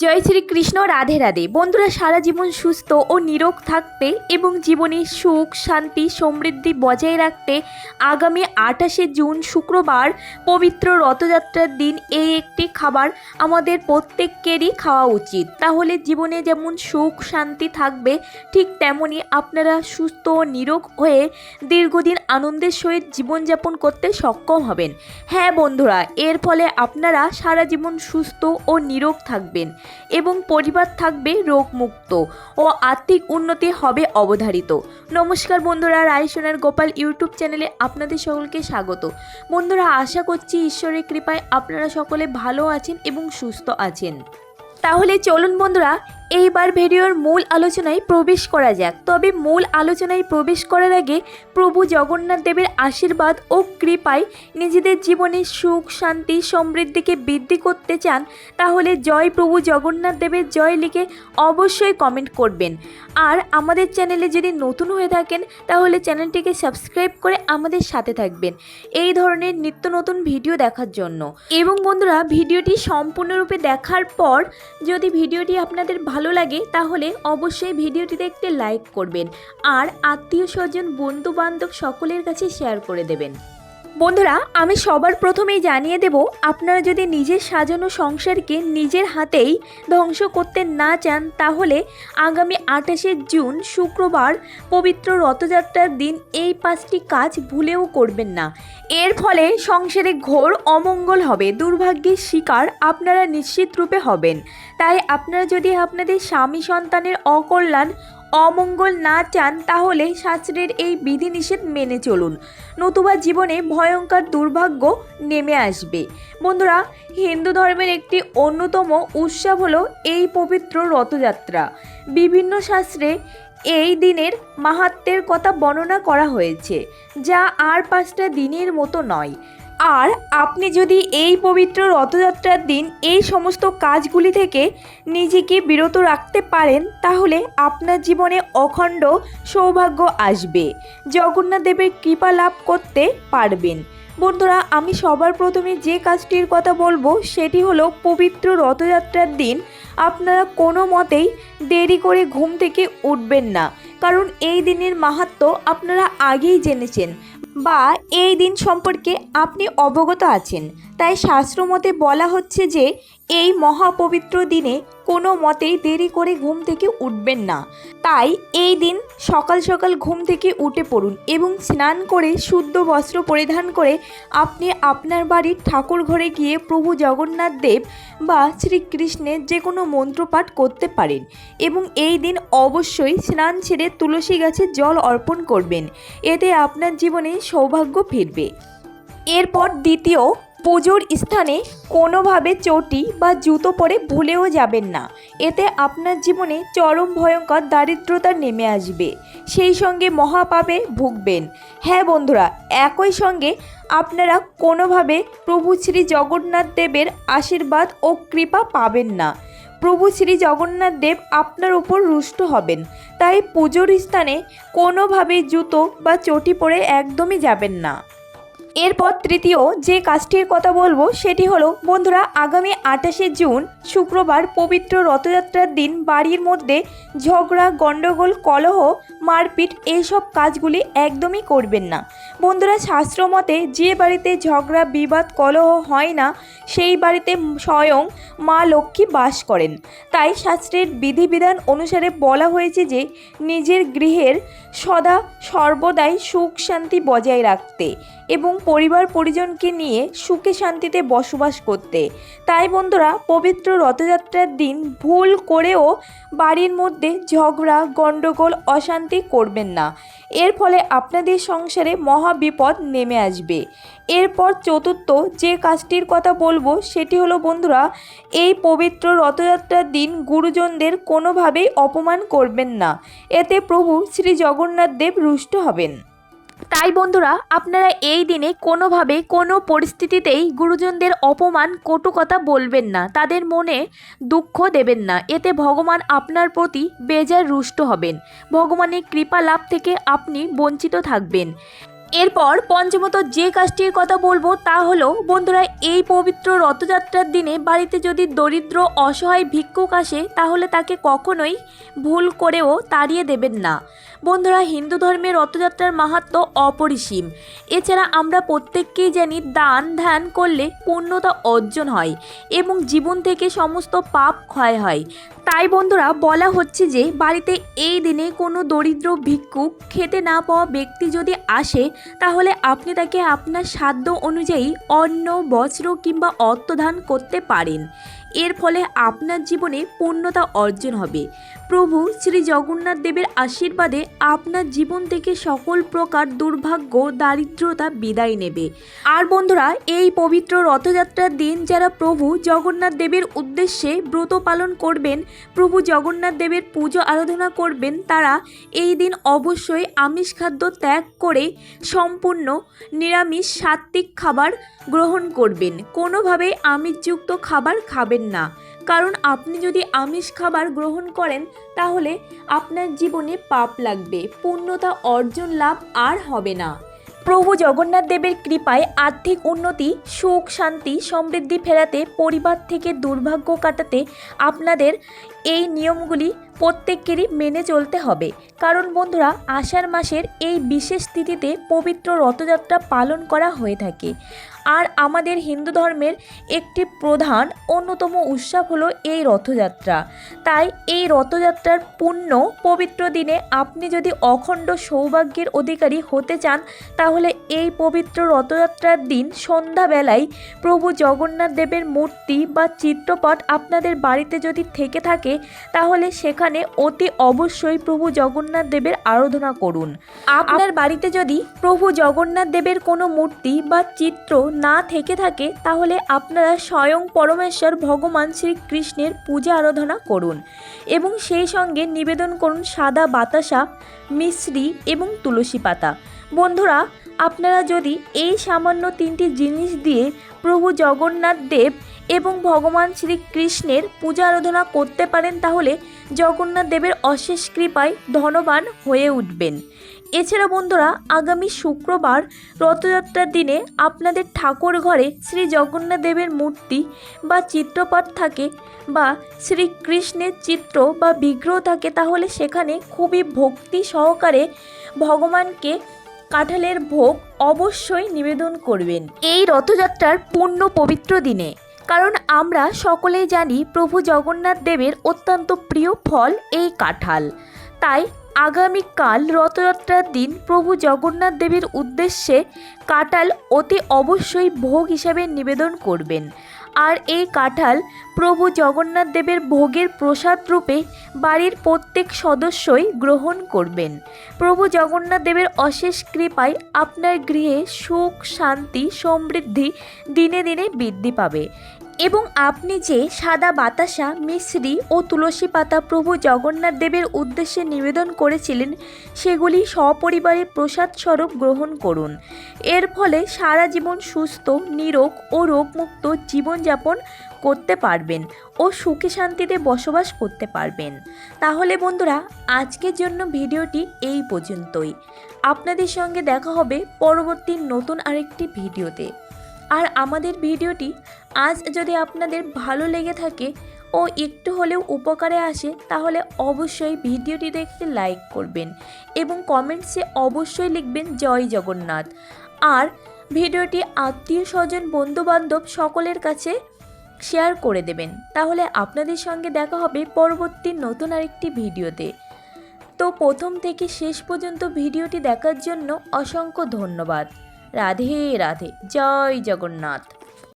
জয় শ্রীকৃষ্ণ, রাধে রাধে। বন্ধুরা, সারা জীবন সুস্থ ও নিরোগ থাকতে এবং জীবনে সুখ, শান্তি, সমৃদ্ধি বজায় রাখতে আগামী আঠাশে জুন, শুক্রবার, পবিত্র রথযাত্রার দিন এই একটি খাবার আমাদের প্রত্যেকেরই খাওয়া উচিত। তাহলে জীবনে যেমন সুখ, শান্তি থাকবে, ঠিক তেমনই আপনারা সুস্থ ও নিরোগ হয়ে দীর্ঘদিন আনন্দের সহিত জীবনযাপন করতে সক্ষম হবেন। হ্যাঁ বন্ধুরা, এর ফলে আপনারা সারা জীবন সুস্থ ও নিরোগ থাকবেন। এবং পরিবার থাকবে রোগমুক্ত ও আর্থিক উন্নতি হবে অবধারিত। নমস্কার বন্ধুরা রায়সোনার গোপাল ইউটিউব চ্যানেলে আপনাদের সকলকে স্বাগত। বন্ধুরা, আশা করছি ঈশ্বরের কৃপায় আপনারা সকলে ভালো আছেন এবং সুস্থ আছেন। তাহলে চলুন বন্ধুরা এইবার ভিডিওর মূল আলোচনায় প্রবেশ করা যাক। তবে মূল আলোচনায় প্রবেশ করার আগে প্রভু জগন্নাথ দেবের আশীর্বাদ ও কৃপায় নিজেদের জীবনে সুখ, শান্তি, সমৃদ্ধিকে বৃদ্ধি করতে চান, তাহলে জয় প্রভু জগন্নাথ দেবের জয় লিখে অবশ্যই কমেন্ট করবেন। আর আমাদের চ্যানেলে যদি নতুন হয়ে থাকেন, তাহলে চ্যানেলটিকে সাবস্ক্রাইব করে আমাদের সাথে থাকবেন। এই ধরনের নিত্য নতুন ভিডিও দেখার জন্য। এবং বন্ধুরা, ভিডিওটি সম্পূর্ণরূপে দেখার পর যদি ভিডিওটি আপনাদের ভালো লাগে, তাহলে অবশ্যই ভিডিওটিতে একটি লাইক করবেন। আর আত্মীয় স্বজন বন্ধু বান্ধব সকলের কাছে শেয়ার করে দেবেন। বন্ধুরা, আমি সবার প্রথমেই জানিয়ে দেব, আপনারা যদি নিজের সাজানো সংসারকে নিজের হাতেই ধ্বংস করতে না চান, তাহলে আগামী আঠাশে জুন, শুক্রবার, পবিত্র রথযাত্রার দিন এই পাঁচটি কাজ ভুলেও করবেন না। এর ফলে সংসারে ঘোর অমঙ্গল হবে, দুর্ভাগ্যের শিকার আপনারা নিশ্চিত রূপে হবেন। তাই আপনারা যদি আপনাদের স্বামী সন্তানের অকল্যাণ অমঙ্গল না চান তাহলে শাস্ত্রের এই বিধিনিষেধ মেনে চলুন। নতুবা জীবনে ভয়ঙ্কর দুর্ভাগ্য নেমে আসবে। বন্ধুরা, হিন্দু ধর্মের একটি অন্যতম উৎসব হলো এই পবিত্র রথযাত্রা। বিভিন্ন শাস্ত্রে এই দিনের মাহাত্মের কথা বর্ণনা করা হয়েছে, যা আর পাঁচটা দিনের মতো নয়। আর আপনি যদি এই পবিত্র রথযাত্রার দিন এই সমস্ত কাজগুলি থেকে নিজেকে বিরত রাখতে পারেন, তাহলে আপনার জীবনে অখণ্ড সৌভাগ্য আসবে। জগন্নাথ দেবের কৃপা লাভ করতে পারবেন। বন্ধুরা, আমি সবার প্রথমে যে কাজটির কথা বলব, সেটি হলো পবিত্র রথযাত্রার দিন আপনারা কোনো মতেই দেরি করে ঘুম থেকে উঠবেন না। কারণ এই দিনের মাহাত্ম্য আপনারা আগেই জেনেছেন। বা এই দিন সম্পর্কে আপনি অবগত আছেন। তাই শাস্ত্রমতে বলা হচ্ছে যে, এই মহাপবিত্র দিনে কোনো মতেই দেরি করে ঘুম থেকে উঠবেন না। তাই এই দিন সকাল সকাল ঘুম থেকে উঠে পড়ুন এবং স্নান করে শুদ্ধ বস্ত্র পরিধান করে আপনি আপনার বাড়ির ঠাকুর ঘরে গিয়ে প্রভু জগন্নাথ দেব বা শ্রীকৃষ্ণের যে কোনো মন্ত্রপাঠ করতে পারেন এবং এই দিন অবশ্যই স্নান ছেড়ে তুলসী গাছে জল অর্পণ করবেন। এতে আপনার জীবনে সৌভাগ্য ফিরবে। এরপর দ্বিতীয় পুজোর স্থানে কোনোভাবে চটি বা জুতো পরে ভুলেও যাবেন না। এতে আপনার জীবনে চরম ভয়ঙ্কর দারিদ্রতা নেমে আসবে। সেই সঙ্গে মহাপাপে ভুগবেন। হ্যাঁ বন্ধুরা, একই সঙ্গে আপনারা কোনোভাবে প্রভু শ্রী জগন্নাথ দেবের আশীর্বাদ ও কৃপা পাবেন না। প্রভু শ্রী জগন্নাথ দেব আপনার উপর রুষ্ট হবেন। তাই পুজোর স্থানে কোনোভাবে জুতো বা চটি পরে একদমই যাবেন না। এরপর তৃতীয় যে কাজটির কথা বলব, সেটি হলো, বন্ধুরা, আগামী আঠাশে জুন, শুক্রবার পবিত্র রথযাত্রার দিন, বাড়ির মধ্যে ঝগড়া গণ্ডগোল কলহ, মারপিট এইসব কাজগুলি একদমই করবেন না। বন্ধুরা, শাস্ত্র মতে যে বাড়িতে ঝগড়া, বিবাদ, কলহ হয় না, সেই বাড়িতে স্বয়ং মা লক্ষ্মী বাস করেন। তাই শাস্ত্রের বিধিবিধান অনুসারে বলা হয়েছে যে, নিজের গৃহের সদা সর্বদাই সুখ শান্তি বজায় রাখতে এবং পরিবার পরিজনকে নিয়ে সুখে শান্তিতে বসবাস করতে। তাই বন্ধুরা, পবিত্র রথযাত্রার দিন ভুল করেও বাড়ির মধ্যে ঝগড়া, গণ্ডগোল, অশান্তি করবেন না। এর ফলে আপনাদের সংসারে মহা বিপদ নেমে আসবে। এরপর চতুর্থ যে কাজটির কথা বলব, সেটি হলো বন্ধুরা, এই পবিত্র রথযাত্রার দিন গুরুজনদের কোনোভাবেই অপমান করবেন না। এতে প্রভু শ্রী জগন্নাথ দেব রুষ্ট হবেন। তাই বন্ধুরা, আপনারা এই দিনে কোনোভাবে কোনো পরিস্থিতিতেই গুরুজনদের অপমান কটু কথা বলবেন না। তাদের মনে দুঃখ দেবেন না। এতে ভগবান আপনার প্রতি বেজার রুষ্ট হবেন। ভগবানের কৃপা লাভ থেকে আপনি বঞ্চিত থাকবেন। এরপর পঞ্চমত যে কাজটির কথা বলব তা হলো, বন্ধুরা, এই পবিত্র রথযাত্রার দিনে বাড়িতে যদি দরিদ্র, অসহায় ভিক্ষুক আসে, তাহলে তাকে কখনোই ভুল করেও তাড়িয়ে দেবেন না। বন্ধুরা, হিন্দু ধর্মের রথযাত্রার মাহাত্ম অপরিসীম। এছাড়া আমরা প্রত্যেককেই জানি দান ধ্যান করলে পূর্ণতা অর্জন হয় এবং জীবন থেকে সমস্ত পাপ ক্ষয় হয়। তাই বন্ধুরা, বলা হচ্ছে যে বাড়িতে এই দিনে কোনো দরিদ্র ভিক্ষুক খেতে না পাওয়া ব্যক্তি যদি আসে, তাহলে আপনি তাকে আপনার সাধ্য অনুযায়ী অন্ন, বস্ত্র কিংবা অর্থদান করতে পারেন। এর ফলে আপনার জীবনে পূর্ণতা অর্জন হবে। প্রভু শ্রী জগন্নাথ দেবের আশীর্বাদে আপনার জীবন থেকে সকল প্রকার দুর্ভাগ্য, দারিদ্রতা বিদায় নেবে। আর বন্ধুরা, এই পবিত্র রথযাত্রার দিন যারা প্রভু জগন্নাথ দেবের উদ্দেশ্যে ব্রত পালন করবেন, প্রভু জগন্নাথ দেবের পুজো আরাধনা করবেন, তারা এই দিন অবশ্যই আমিষ খাদ্য ত্যাগ করে সম্পূর্ণ নিরামিষ সাত্ত্বিক খাবার গ্রহণ করবেন। কোনোভাবেই আমিষযুক্ত খাবার খাবেন না। কারণ আপনি যদি আমিষ খাবার গ্রহণ করেন, তাহলে আপনার জীবনে পাপ লাগবে, পূর্ণতা অর্জন লাভ আর হবে না। প্রভু জগন্নাথ দেবের কৃপায় আর্থিক উন্নতি, সুখ শান্তি সমৃদ্ধি ফেরাতে, পরিবার থেকে দুর্ভাগ্য কাটাতে আপনাদের এই নিয়মগুলি প্রত্যেকেরই মেনে চলতে হবে। কারণ বন্ধুরা, আষাঢ় মাসের এই বিশেষ তিথিতে পবিত্র রথযাত্রা পালন করা হয়ে থাকে। আর আমাদের হিন্দু ধর্মের একটি প্রধান, অন্যতম উৎসব হলো এই রথযাত্রা। তাই এই রথযাত্রার পুণ্য পবিত্র দিনে আপনি যদি অখণ্ড সৌভাগ্যের অধিকারী হতে চান, তাহলে এই পবিত্র রথযাত্রার দিন সন্ধ্যাবেলায় প্রভু জগন্নাথ দেবের মূর্তি বা চিত্রপট আপনাদের বাড়িতে যদি থেকে থাকে, তাহলে সেখানে অতি অবশ্যই প্রভু জগন্নাথ দেবের আরাধনা করুন। আপনার বাড়িতে যদি প্রভু জগন্নাথ দেবের কোনো মূর্তি বা চিত্র না থেকে থাকে, তাহলে আপনারা স্বয়ং পরমেশ্বর ভগবান শ্রীকৃষ্ণের পূজা আরাধনা করুন এবং সেই সঙ্গে নিবেদন করুন সাদা বাতাসা, মিশ্রি এবং তুলসী পাতা। বন্ধুরা, আপনারা যদি এই সামান্য তিনটি জিনিস দিয়ে প্রভু জগন্নাথ দেব এবং ভগবান শ্রীকৃষ্ণের পূজা আরাধনা করতে পারেন তাহলে জগন্নাথ দেবের অশেষ কৃপায় ধনবান হয়ে উঠবেন। এছাড়া বন্ধুরা, আগামী শুক্রবার রথযাত্রার দিনে আপনাদের ঠাকুর ঘরে শ্রী জগন্নাথ দেবের মূর্তি বা চিত্রপট থাকে বা শ্রীকৃষ্ণের চিত্র বা বিগ্রহ থাকে, তাহলে সেখানে খুবই ভক্তি সহকারে ভগবানকে কাঁঠালের ভোগ অবশ্যই নিবেদন করবেন। এই রথযাত্রার পূর্ণ পবিত্র দিনে কারণ আমরা সকলেই জানি প্রভু জগন্নাথ দেবের অত্যন্ত প্রিয় ফল এই কাঁঠাল। তাই আগামীকাল রথযাত্রার দিন প্রভু জগন্নাথ দেবের উদ্দেশ্যে কাঁঠাল অতি অবশ্যই ভোগ হিসাবে নিবেদন করবেন। আর এই কাঁঠাল প্রভু জগন্নাথ দেবের ভোগের প্রসাদ রূপে বাড়ির প্রত্যেক সদস্যই গ্রহণ করবেন। প্রভু জগন্নাথ দেবের অশেষ কৃপায় আপনার গৃহে সুখ, শান্তি, সমৃদ্ধি দিনে দিনে বৃদ্ধি পাবে। এবং আপনি যে সাদা বাতাসা মিশ্রি ও তুলসী পাতা প্রভু জগন্নাথ দেবের উদ্দেশ্যে নিবেদন করেছিলেন, সেগুলি সপরিবারে প্রসাদ স্বরূপ গ্রহণ করুন। এর ফলে সারা জীবন সুস্থ, নিরোগ ও রোগমুক্ত জীবনযাপন করতে পারবেন ও সুখে শান্তিতে বসবাস করতে পারবেন। তাহলে বন্ধুরা, আজকের জন্য ভিডিওটি এই পর্যন্তই। আপনাদের সঙ্গে দেখা হবে পরবর্তী নতুন আরেকটি ভিডিওতে। আর আমাদের ভিডিওটি আজ যদি আপনাদের ভালো লেগে থাকে ও একটু হলেও উপকারে আসে, তাহলে অবশ্যই ভিডিওটিতে একটি লাইক করবেন এবং কমেন্টসে অবশ্যই লিখবেন জয় জগন্নাথ। আর ভিডিওটি আত্মীয় স্বজন, বন্ধুবান্ধব সকলের কাছে শেয়ার করে দেবেন। তাহলে আপনাদের সঙ্গে দেখা হবে পরবর্তী নতুন আরেকটি ভিডিওতে। তো প্রথম থেকে শেষ পর্যন্ত ভিডিওটি দেখার জন্য অসংখ্য ধন্যবাদ। রাধে রাধে, জয় জগন্নাথ।